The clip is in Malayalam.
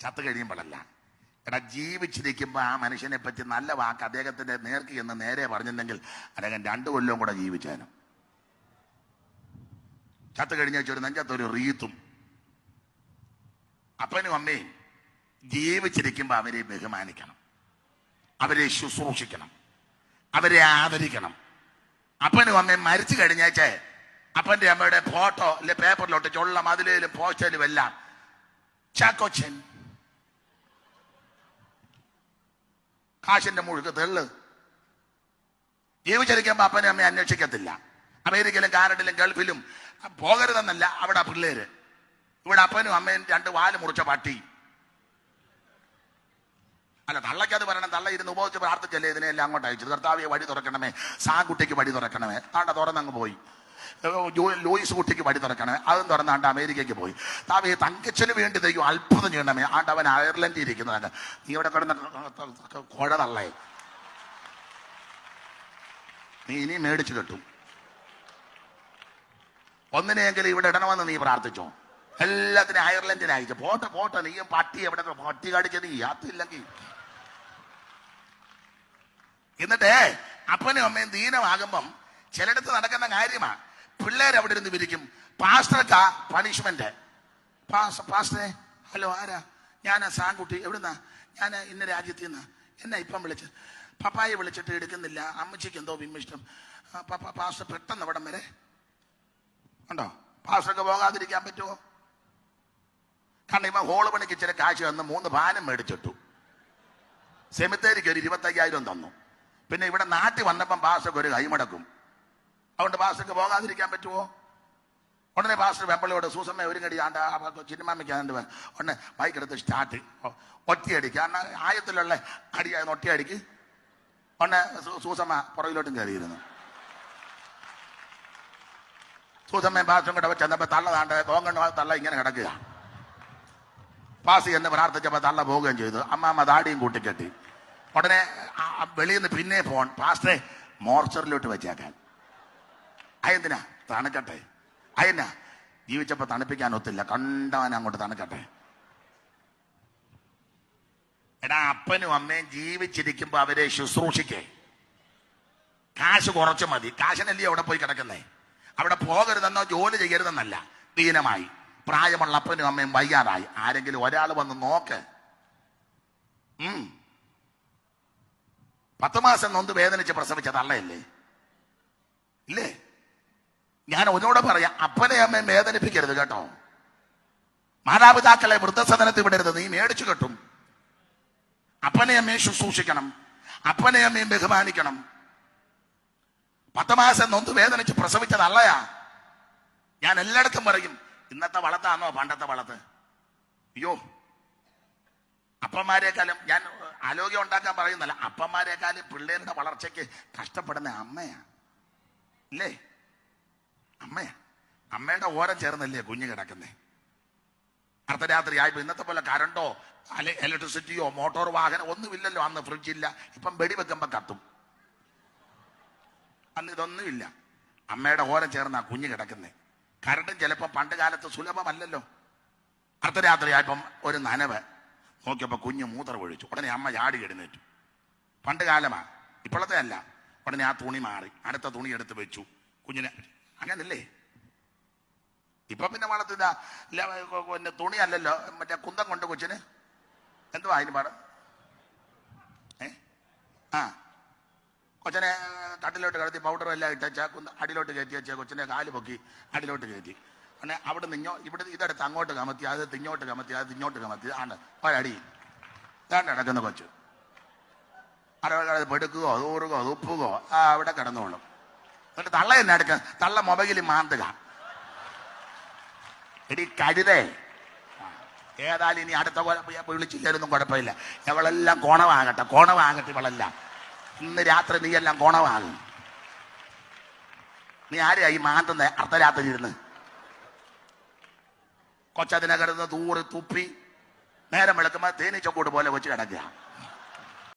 ചത്തു കഴിയുമ്പോഴല്ല. എടാ ജീവിച്ചിരിക്കുമ്പോൾ ആ മനുഷ്യനെ പറ്റി നല്ല വാക്ക് അദ്ദേഹത്തിന്റെ നേർക്ക് എന്ന് നേരെ പറഞ്ഞിട്ടുണ്ടെങ്കിൽ അദ്ദേഹം രണ്ടു കൊല്ലവും കൂടെ ജീവിച്ചാലും ചത്തു കഴിഞ്ഞ ഒരു നെഞ്ചത്തൊരു റീത്തും. അപ്പനും അമ്മയും ജീവിച്ചിരിക്കുമ്പോൾ അവരെ ബഹുമാനിക്കണം. അവരെ ശുശ്രൂഷിക്കണം. അവരെ ആദരിക്കണം. അപ്പനും അമ്മയും മരിച്ചു കഴിഞ്ഞേച്ചേ അപ്പന്റെ അമ്മയുടെ ഫോട്ടോ അല്ലെ പേപ്പറിലോട്ട് ചൊള്ളം മതിലേലും പോസ്റ്ററിലും എല്ലാം. ചാക്കോച്ചൻ കാശിന്റെ മുഴുക്ക് തെള്ള്. ജീവിച്ചിരിക്കുമ്പോ അപ്പനെ അമ്മയെ അന്വേഷിക്കത്തില്ല. അമേരിക്കയിലും കാനഡയിലും ഗൾഫിലും പോകരുതെന്നല്ല അവിടെ പിള്ളേര്. ഇവിടെ അപ്പനും അമ്മയും രണ്ട് വാൽ മുറിച്ച പട്ടി. അല്ല തള്ളയ്ക്കത് പറയണം. തള്ള ഇരുന്ന് ഉപയോഗിച്ച് പ്രാർത്ഥിച്ചല്ലേ ഇതിനെല്ലാം അങ്ങോട്ട് അയച്ചു കർത്താവിയെ വഴി തുറക്കണമേ. സാകുട്ടിക്ക് വഴി തുറക്കണമേ. താണ്ട തുറന്നങ്ങ് പോയി. ലൂയിസ് കുട്ടിക്ക് വഴി തുറക്കണേ. അതും തുറന്നാണ്ട് അമേരിക്കയ്ക്ക് പോയി. താവേ തങ്കച്ചന് വേണ്ടി ദൈവം അത്ഭുതം ചെയ്യണമേ. ആണ്ട് അവൻ അയർലൻഡിൽ ഇരിക്കുന്നതാണ്. നീ ഇവിടെ കിടന്ന കുഴ തള്ളേ. നീ ഇനി മേടിച്ചു കിട്ടും. ഒന്നിനെയെങ്കിലും ഇവിടെ ഇടണമെന്ന് നീ പ്രാർത്ഥിച്ചോ? എല്ലാത്തിനും അയർലൻഡിന് അയച്ചു പോട്ടെ പോട്ടെ. നീയും പട്ടി എവിടെ പട്ടി കടിച്ച് നീ അതില്ലെങ്കിൽ. എന്നിട്ടേ അപ്പനും അമ്മയും ദീനമാകുമ്പം ചിലയിടത്ത് നടക്കുന്ന കാര്യമാ. പിള്ളേർ അവിടെ ഇരുന്ന് വിരിക്കും. പാസ്റ്റർക്കാ പണിഷ്മെന്റ് പാസ്റ്ററെ ഹലോ ആരാ? ഞാൻ സാൻകുട്ടി. എവിടുന്നാ? ഞാൻ ഇന്ന രാജ്യത്തിൽ നിന്നാ എന്നാ ഇപ്പം വിളിച്ച്? പപ്പായെ വിളിച്ചിട്ട് എടുക്കുന്നില്ല. അമ്മച്ചിക്ക് എന്തോ വിമ്മിഷ്ടം. പപ്പ പാസ്റ്റർ പെട്ടെന്ന് അവിടം വരെ. ഉണ്ടോ പാസ്റ്റർക്ക് പോകാതിരിക്കാൻ പറ്റുമോ? കാരണം ഇവ ഹോൾ പണിക്ക് ഇച്ചിരി കാശ് വന്ന് മൂന്ന് പാനം മേടിച്ചിട്ടു. സെമിത്തേരിക്ക് ഒരു ഇരുപത്തയ്യായിരം തന്നു. പിന്നെ ഇവിടെ നാട്ടിൽ വന്നപ്പം പാസ്റ്റർക്ക് ഒരു കൈമടക്കും. അതുകൊണ്ട് പാസ്റ്റർക്ക് പോകാതിരിക്കാൻ പറ്റുമോ? ഉടനെ പാസ്റ്റർ വെമ്പളിയോട് സൂസമ്മ ഒരു കടി ആണ്ട് ചിന്നമാമിക്കാണ്ട് ഉടനെ ബൈക്കെടുത്ത് സ്റ്റാർട്ട് ഒറ്റയടിക്ക് കാരണം ആയത്തിലുള്ള അടിയായിരുന്നു ഒറ്റയടിക്ക് ഉടനെ സൂസമ്മ പുറകിലോട്ടും കയറിയിരുന്നു. സൂസമ്മയും പാസ്റ്ററും കൂടെ ചെന്നപ്പോ തള്ള താണ്ട് തോങ്ങണ്ട തള്ള ഇങ്ങനെ കിടക്കുക. പാസ് എന്ന് പ്രാർത്ഥിച്ചപ്പോ തള്ള പോവുകയും ചെയ്തു. അമ്മാമ്മ താടിയും കൂട്ടിക്കെട്ടി. ഉടനെ വെളിയിൽ നിന്ന് പിന്നെ ഫോൺ പാസ്റ്ററെ മോർച്ചറിലോട്ട് വെച്ചേക്കാൻ. അയെന്തിനാ തണുക്കട്ടെ. അയെന്നാ ജീവിച്ചപ്പോ തണുപ്പിക്കാൻ ഒത്തില്ല. കണ്ടവൻ അങ്ങോട്ട് തണുക്കട്ടെ. എടാ അപ്പനും അമ്മയും ജീവിച്ചിരിക്കുമ്പോ അവരെ ശുശ്രൂഷിക്കേ. കാശ് കുറച്ച് മതി. കാശിനല്ലേ അവിടെ പോയി കിടക്കുന്നേ? അവിടെ പോകരുതെന്നോ ജോലി ചെയ്യരുതെന്നല്ല. ദീനമായി. പ്രായമുള്ള അപ്പനും അമ്മയും വയ്യാതായി. ആരെങ്കിലും ഒരാൾ വന്ന് നോക്ക്. പത്ത് മാസം നൊന്ത് വേദനിച്ച് പ്രസവിച്ച തള്ളയല്ലേ? ഇല്ലേ? ഞാൻ ഒന്നുകൂടെ പറയാം അപ്പനെ അമ്മയെ വേദനിപ്പിക്കരുത് കേട്ടോ. മാതാപിതാക്കളെ വൃദ്ധസദനത്തിൽ വിടരുത് നീ മേടിച്ചു കെട്ടും. അപ്പനെ അമ്മയെ ശുശ്രൂഷിക്കണം അപ്പനെ അമ്മയും ബഹുമാനിക്കണം. പത്തമാസം നൊന്ത് വേദനിച്ച് പ്രസവിച്ചതല്ലയാ. ഞാൻ എല്ലായിടത്തും പറയും ഇന്നത്തെ വളത്താണോ പണ്ടത്തെ വളത്ത്? അയ്യോ അപ്പന്മാരെക്കാളും ഞാൻ ആരോഗ്യം ഉണ്ടാക്കാൻ പറയുന്നല്ല അപ്പന്മാരെക്കാളും പിള്ളേരുടെ വളർച്ചയ്ക്ക് കഷ്ടപ്പെടുന്ന അമ്മയാ. ഇല്ലേ അമ്മയാ അമ്മയുടെ ഓരം ചേർന്നല്ലേ കുഞ്ഞ് കിടക്കുന്നേ? അർദ്ധരാത്രി ആയപ്പോ ഇന്നത്തെ പോലെ കറണ്ടോ അല്ലെ ഇലക്ട്രിസിറ്റിയോ മോട്ടോർ വാഹനം ഒന്നുമില്ലല്ലോ. അന്ന് ഫ്രിഡ്ജ് ഫ്രിഡ്ജില്ല ഇപ്പം വെടിവെക്കുമ്പോ കത്തും. അന്ന് ഇതൊന്നുമില്ല. അമ്മയുടെ ഓരം ചേർന്നാ കുഞ്ഞ് കിടക്കുന്നേ. കരണ്ട് ചിലപ്പോൾ പണ്ട് കാലത്ത് സുലഭമല്ലല്ലോ. അർദ്ധരാത്രി ആയപ്പം ഒരു നനവ്. നോക്കിയപ്പോ കുഞ്ഞ് മൂത്രം ഒഴിച്ചു. ഉടനെ അമ്മ ചാടി എഴുന്നേറ്റു. പണ്ട് കാലമാ. ഇപ്പോഴത്തെ അല്ല. ഉടനെ ആ തുണി മാറി. അടുത്ത തുണി എടുത്ത് വെച്ചു. കുഞ്ഞിനെ അങ്ങനല്ലേ? ഇപ്പൊ പിന്നെ വളർത്തുന്ന പിന്നെ തുണിയല്ലല്ലോ മറ്റേ കുന്തം കൊണ്ട് കൊച്ചിന്? എന്തുവാ അതിന് പാട്? ഏ? ആ. കൊച്ചനെ തട്ടിലോട്ട് കടത്തി പൗഡറും എല്ലാം ഇട്ടച്ച കുന്ത അടിയിലോട്ട് കയറ്റി വെച്ച കൊച്ചിനെ കാൽ പൊക്കി അടിയിലോട്ട് കയറ്റി. അങ്ങനെ അവിടെ നിന്നോ ഇവിടെ ഇതെടുത്ത് അങ്ങോട്ട് കമത്തി അത് തിങ്ങോട്ട് കമത്തി അത് തിങ്ങോട്ട് കമത്തി ആണ്. ഒരടി ഇതാണ്ട് കിടക്കുന്ന കൊച്ചു. അരവ പെടുക്കുകയോ തൂറുകയോ തുപ്പുകയോ ആ അവിടെ കിടന്നോളും. എന്നിട്ട് തള്ള എന്നെ എടുക്ക. തള്ള മൊബൈലിൽ മാന്തുക. എടി കഴുതേ. ഏതായാലും ഇനി അടുത്ത വിളിച്ചില്ലായിരുന്നും കുഴപ്പമില്ല. ഇവളെല്ലാം കോണവാങ്ങട്ടെ കോണവാങ്ങട്ടെ ഇവളെല്ലാം. ഇന്ന് രാത്രി നീ എല്ലാം കോണവാങ്ങും നീ ആരെയാ ഈ മാന്തുന്ന? അർദ്ധരാത്രി ഇരുന്ന്. കൊച്ചതിനെ കിടന്ന് തുപ്പി നേരം വിളക്കുമ്പോ തേനീച്ചക്കൂട് പോലെ വെച്ച് കിടക്കുക.